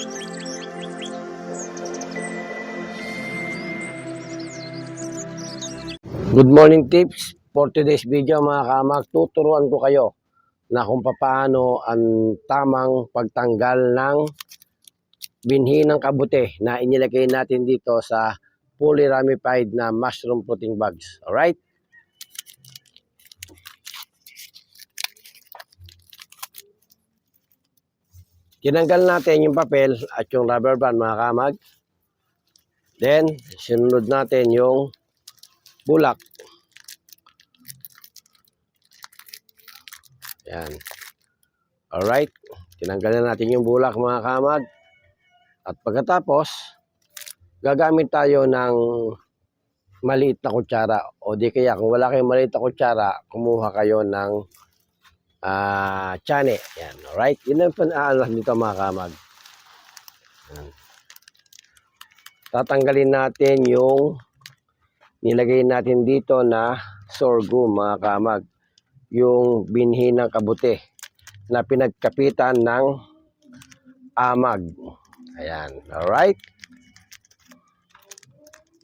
Good morning tips for today's video mga kamag. Tuturuan ko kayo na kung paano ang tamang pagtanggal ng binhi ng kabute na inilagay natin dito sa fully ramified na mushroom fruiting bags. Alright? Tinanggal natin yung papel at yung rubber band mga kamag. Then, sinunod natin yung bulak. Yan. Alright. Tinanggal na natin yung bulak mga kamag. At pagkatapos, gagamit tayo ng maliit na kutsara. O di kaya kung wala kayong maliit na kutsara, kumuha kayo ng ah chane. Yan. Alright. Yun ang panaalam dito mga kamag. Yan. Tatanggalin natin yung nilagay natin dito na sorghum mga kamag yung binhi ng kabute na pinagkapitan ng amag ayan alright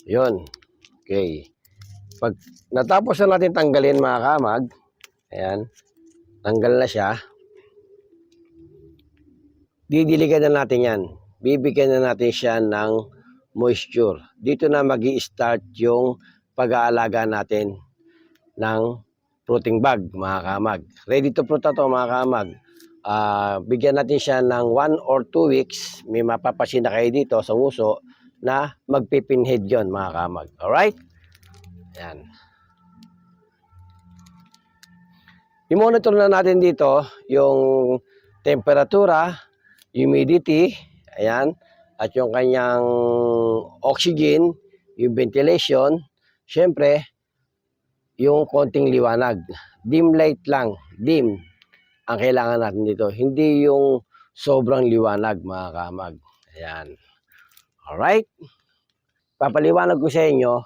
yun okay pag natapos na natin tanggalin mga kamag ayan tanggal na siya didiligan na natin yan bibigyan na natin siya ng moisture. Dito na mag start yung pag-aalaga natin ng fruiting bag, mga kamag. Ready to fruit to, mga kamag. Ah, bigyan natin siya ng 1 or 2 weeks. May mapapasin na kayo dito sa uso na magpipinhead yon mga kamag. Alright? Yan. I-monitor na natin dito yung temperatura, humidity, ayan, at yung kanyang oxygen, yung ventilation, syempre, yung konting liwanag. Dim light lang, dim ang kailangan natin dito. Hindi yung sobrang liwanag, mga kamag. Ayan. Alright? Papaliwanag ko sa inyo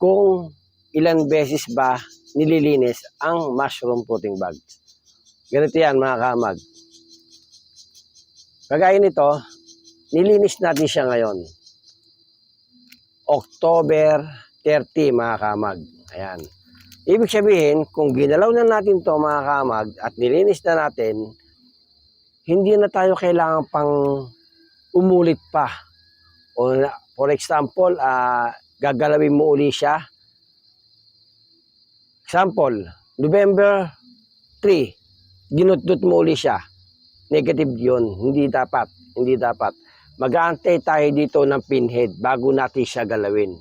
kung ilan beses ba nililinis ang mushroom fruiting bag. Ganito yan, mga kamag. Kagaya nito, nilinis natin siya ngayon. October 30 mga kamag. Ayan. Ibig sabihin, kung ginalaw na natin to mga kamag at nilinis na natin, hindi na tayo kailangan pang umulit pa. O, for example, ah, gagalawin mo uli siya. Example, November 3, ginutdut mo uli siya. Negative yun. Hindi dapat. Hindi dapat mag-aantay tayo dito ng pinhead bago natin siya galawin.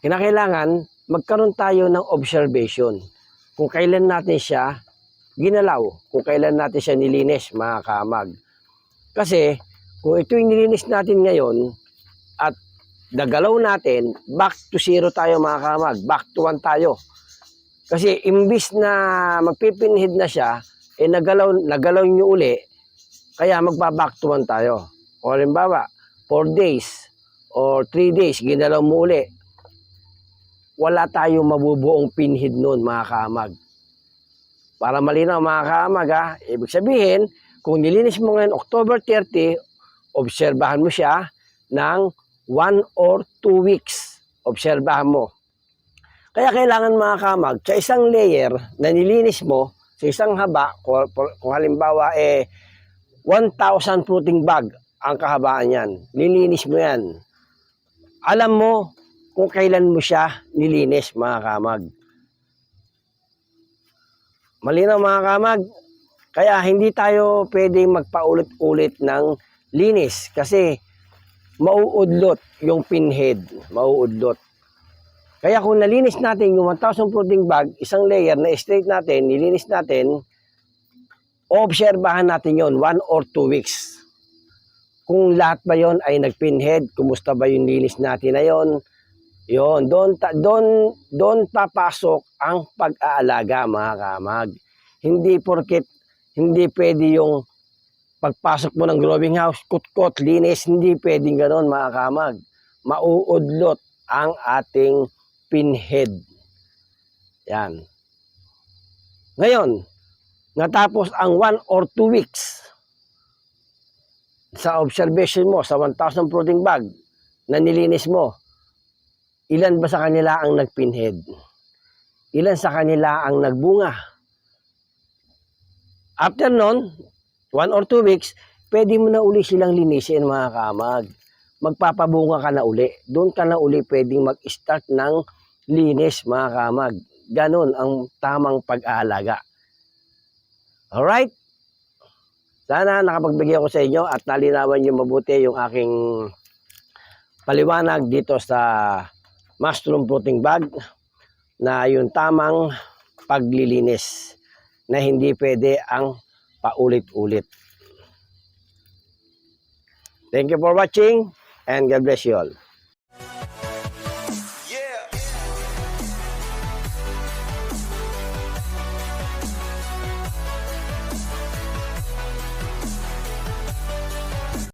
Kinakailangan, magkaroon tayo ng observation. Kung kailan natin siya ginalaw, kung kailan natin siya nilinis, mga kamag. Kasi, kung ito yung nilinis natin ngayon, at nagalaw natin, back to zero tayo mga kamag, back to one tayo. Kasi imbis na magpipinhead na siya, eh nagalaw, nagalaw nyo uli, kaya one tayo. O halimbawa, 4 days or 3 days, ginalaw mo uli. Wala tayong mabubuong pinhid noon, mga kaamag. Para malinaw, mga kaamag, ha? Ibig sabihin, kung nilinis mo ngayon October 30, obserbahan mo siya ng 1 or 2 weeks. Obserbahan mo. Kaya kailangan mga kamag, sa isang layer na nilinis mo, sa isang haba, kung, kung halimbawa eh 1,000 fruiting bag ang kahabaan yan. Nilinis mo yan. Alam mo kung kailan mo siya nilinis, mga kamag. Malinaw mga kamag. Kaya hindi tayo pwedeng magpaulit-ulit ng linis kasi mauudlot yung pinhead. Mauudlot. Kaya kung nalinis natin yung 1,000 fruiting bag, isang layer na straight natin, nilinis natin, obserbahan natin yon one or two weeks. Kung lahat ba yon ay nagpinhead, kumusta ba yung linis natin na yon? Yon, doon doon doon papasok ang pag-aalaga mga kamag. Hindi porket hindi pwede yung pagpasok mo ng growing house, kutkot, linis, hindi pwedeng ganoon mga kamag. Mauudlot ang ating pinhead. Yan. Ngayon, natapos ang one or two weeks, sa observation mo sa 1,000 protein bag na nilinis mo, ilan ba sa kanila ang nagpinhead? Ilan sa kanila ang nagbunga? After nun, one or two weeks, pwede mo na uli silang linisin mga kamag. Magpapabunga ka na uli. Doon ka na uli pwedeng mag-start ng linis mga kamag. Ganon ang tamang pag-aalaga. Alright? Sana nakapagbigay ako sa inyo at nalinawan nyo mabuti yung aking paliwanag dito sa mushroom protein bag na yung tamang paglilinis na hindi pwede ang paulit-ulit. Thank you for watching and God bless you all.